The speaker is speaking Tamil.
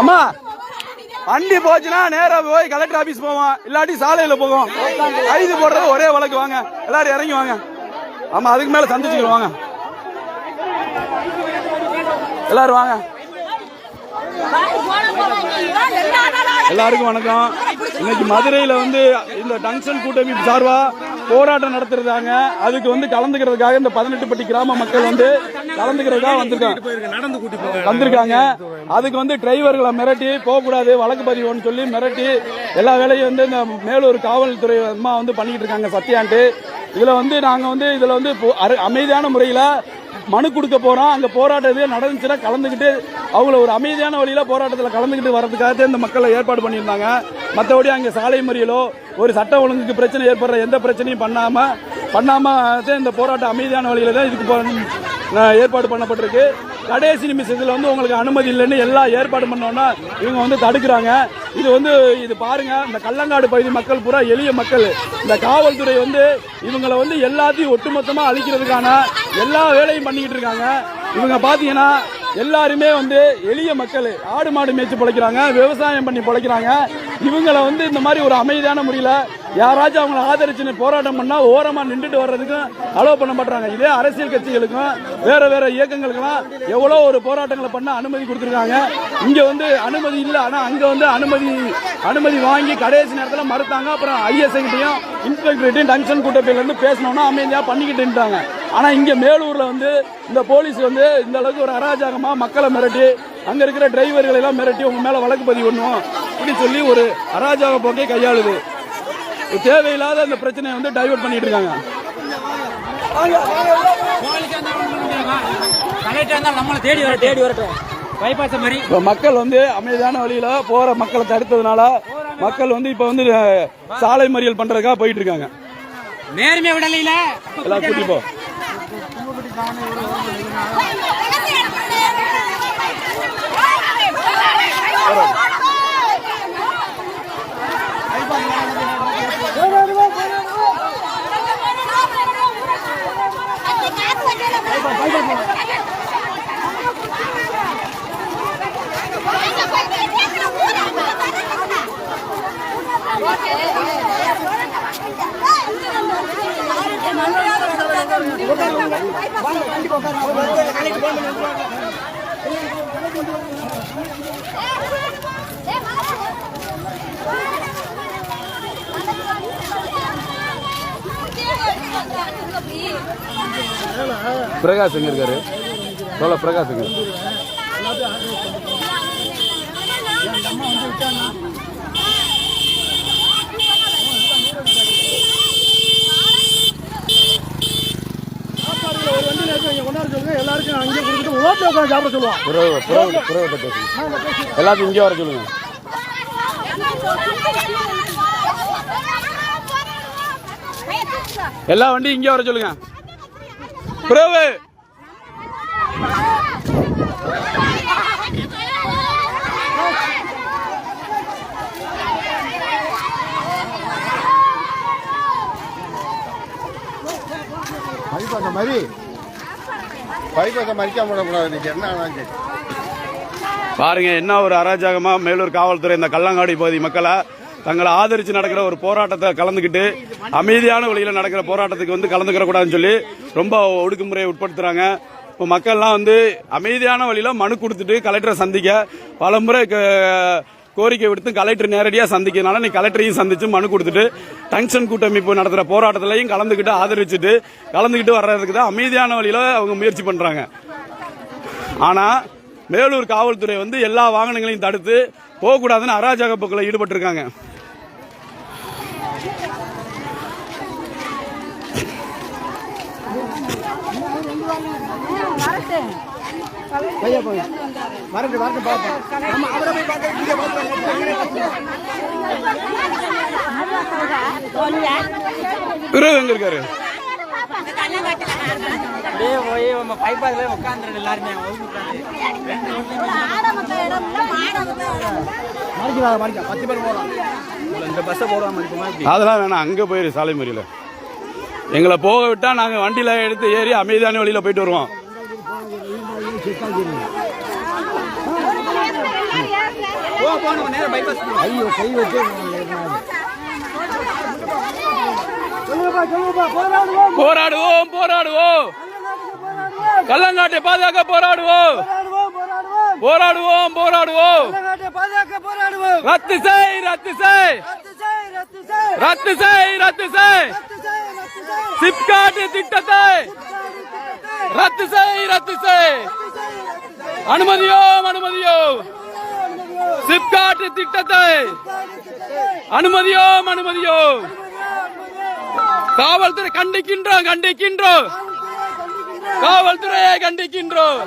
அம்மா வண்டி போச்சுன்னா நேரா போய் கலெக்டர் ஆபீஸ் போவோம். இல்லாட்டி சாலையில போவோம். கைது போடுறது ஒரே வழக்கு வாங்க. எல்லாரும் இறங்கி வாங்க. ஆமா அதுக்கு மேல சந்திச்சுக்கிறோம் வாங்க. எல்லாரும் வாங்க. எல்லாருக்கும் வணக்கம். இன்னைக்கு மதுரையில வந்து இந்த டங்ஷன் கூட்டமைப்பு சார்பா போராட்டம் நடத்துறதாங்க அதுக்கு வந்து கலந்துக்கிறதுக்காக இந்த பதினெட்டு பட்டி கிராம மக்கள் வந்து கலந்துக்கிறதுக்காக வந்திருக்காங்க வந்திருக்காங்க. அதுக்கு வந்து டிரைவர்களை மிரட்டி போகக்கூடாது வழக்கு பதிவுன்னு சொல்லி மிரட்டி எல்லா வேலையும் வந்து இந்த மேலூர் காவல்துறை அம்மா வந்து பண்ணிட்டு இருக்காங்க சத்யான்ட்டு. இதுல வந்து நாங்க வந்து இதுல வந்து அரு- அமைதியான முறையில மனு கொடுக்க போறோம். அங்க போராட்டம் எதுவும் நடந்துச்சுன்னா கலந்துக்கிட்டு அவங்கள ஒரு அமைதியான வழியில போராட்டத்தில் கலந்துக்கிட்டு வரதுக்காக இந்த மக்களை ஏற்பாடு பண்ணியிருந்தாங்க. மற்றபடி அங்கே சாலை மறியலோ ஒரு சட்ட ஒழுங்குக்கு பிரச்சனை ஏற்படுற எந்த பிரச்சனையும் பண்ணாமல் பண்ணாமல் தான் இந்த போராட்டம் அமைதியான வழியில் தான் இதுக்கு போ- ஏற்பாடு பண்ணப்பட்டிருக்கு. கடைசி நிமிஷத்தில் வந்து உங்களுக்கு அனுமதி இல்லைன்னு எல்லாம் ஏற்பாடு பண்ணோன்னா இவங்க வந்து தடுக்கிறாங்க. இது வந்து இது பாருங்க இந்த கள்ளங்காடு பகுதி மக்கள் பூரா எளிய மக்கள். இந்த காவல்துறை வந்து இவங்களை வந்து எல்லாத்தையும் ஒட்டுமொத்தமாக அழிக்கிறதுக்கான எல்லா வேலையும் பண்ணிக்கிட்டு இருக்காங்க. இவங்க பார்த்தீங்கன்னா எல்லாருமே வந்து எளிய மக்கள் ஆடு மாடு மேய்ச்சி பிழைக்கிறாங்க விவசாயம் பண்ணி பிழைக்கிறாங்க. இவங்களை வந்து இந்த மாதிரி ஒரு அமைதியான முறையில் யாராச்சும் அவங்கள ஆதரிச்சு போராட்டம் பண்ணால் ஓரமாக நின்றுட்டு வர்றதுக்கும் அலோவ் பண்ண மாட்டாங்க இதே அரசியல் கட்சிகளுக்கும் வேற வேற இயக்கங்களுக்கெல்லாம் எவ்வளோ ஒரு போராட்டங்களை பண்ண அனுமதி கொடுத்துருக்காங்க. இங்கே வந்து அனுமதி இல்லை ஆனால் அங்கே வந்து அனுமதி அனுமதி வாங்கி கடைசி நேரத்தில் மறுத்தாங்க. அப்புறம் ஐஎஸ்ஐ கிட்டையும் இன்ஸ்பெக்டர்கிட்டையும் டங்ஷன் கூட்டத்தில் பேசினோன்னா அமைதியாக பண்ணிக்கிட்டு இருந்தாங்க ஆனா இங்க மேலூர்ல வந்து இந்த போலீஸ் வந்து இந்த அளவுக்கு ஒரு அராஜகமா மக்களை மிரட்டி அங்க இருக்கிற டிரைவர்களை எல்லாம் மிரட்டி உங்க மேல வழக்கு பதிவு பண்ணுவோம் இப்படி சொல்லி ஒரு அராஜக போக்கை கையாளுது. தேவையில்லாத அந்த பிரச்சனையை வந்து டைவர்ட் பண்ணிட்டு இருக்காங்க. கலெக்டர் இருந்தாலும் நம்மளை தேடி வர தேடி வரட்டும் பைபாஸ் மாதிரி இப்ப மக்கள் வந்து அமைதியான வழியில போற மக்களை தடுத்ததுனால மக்கள் வந்து இப்ப வந்து சாலை மறியல் பண்றதுக்காக போயிட்டு இருக்காங்க. நேர்மையா விடலையில. எல்லாம் கூட்டி போ. வரும் பிரகாஷ் எங்க இருக்காரு? பிரகாஷ் எங்க ஒரு வண்டி நேரத்தில் இங்கே கொண்டாட சொல்லுங்க எல்லாருக்கும் அங்கேயே கொடுத்துட்டு ஓட்டில் உட்காந்து சாப்பிட சொல்லுவோம் புறவை புறவை புறவட்ட பேசுங்க. எல்லாத்தையும் இங்கே வர சொல்லுங்க. எல்லா வண்டியும் இங்கே வர சொல்லுங்க. புறவு பைபாச மாதிரி. பைபாச மறிக்காம விடக்கூடாது இன்னைக்கு. என்ன ஆனாலும் சரி பாருங்க என்ன ஒரு அராஜகமா மேலூர் காவல்துறை இந்த கள்ளங்காடி பகுதி மக்களை தங்களை ஆதரிச்சு நடக்கிற ஒரு போராட்டத்தை கலந்துக்கிட்டு அமைதியான வழியில நடக்கிற போராட்டத்துக்கு வந்து கலந்துக்கிற கூடாதுன்னு சொல்லி ரொம்ப ஒடுக்குமுறையை உட்படுத்துறாங்க. இப்போ மக்கள்லாம் வந்து அமைதியான வழியில மனு கொடுத்துட்டு கலெக்டரை சந்திக்க பல முறை கோரிக்கை விடுத்து கலெக்டர் நேரடியாக சந்திக்கிறதுனால நீ கலெக்டரையும் சந்திச்சு மனு கொடுத்துட்டு டங்ஷன் கூட்டமைப்பு நடத்துகிற போராட்டத்திலையும் கலந்துக்கிட்டு ஆதரிச்சுட்டு கலந்துக்கிட்டு வர்றதுக்கு தான் அமைதியான வழியில் அவங்க முயற்சி பண்ணுறாங்க ஆனால் மேலூர் காவல்துறை வந்து எல்லா வாகனங்களையும் தடுத்து போகக்கூடாதுன்னு அராஜக போக்கில் ஈடுபட்டிருக்காங்க. வரட்டு வரட்டு பார்ப்போம் நம்ம அவரை போய் இங்கே பிறகு எங்க இருக்காரு? அப்படியே போய் நம்ம பைபாஸ்ல உட்காந்துரு எல்லாருமே. மறிக்கிறாங்க மறிக்க பத்து பேர் போகலாம். இந்த பஸ்ஸை போடாம இருக்குமா அதெல்லாம் வேணாம் அங்க போயிரு சாலை மறியல. எங்களை போக விட்டா நாங்க வண்டியில எடுத்து ஏறி அமைதியான வழியில போயிட்டு வருவோம். ஐயோ கை வச்சு போராடுவோம். போராடுவோம் கள்ளங்காட்டை பாதுகாக்க போராடுவோம். போராடுவோம் போராடுவோம். ரத்து செய் ரத்து செய். ரத்து செய் ரத்து செய். சிப்காட்டு திட்டத்தை. ரத்து செய். ரத்து செய் அனுமதியோம் அனுமதியோம் சிப்காட்டு திட்டத்தை அனுமதியோம் அனுமதியோம் காவல்துறை கண்டிக்கின்றோம் கண்டிக்கின்றோம். காவல்துறையை கண்டிக்கின்றோம்.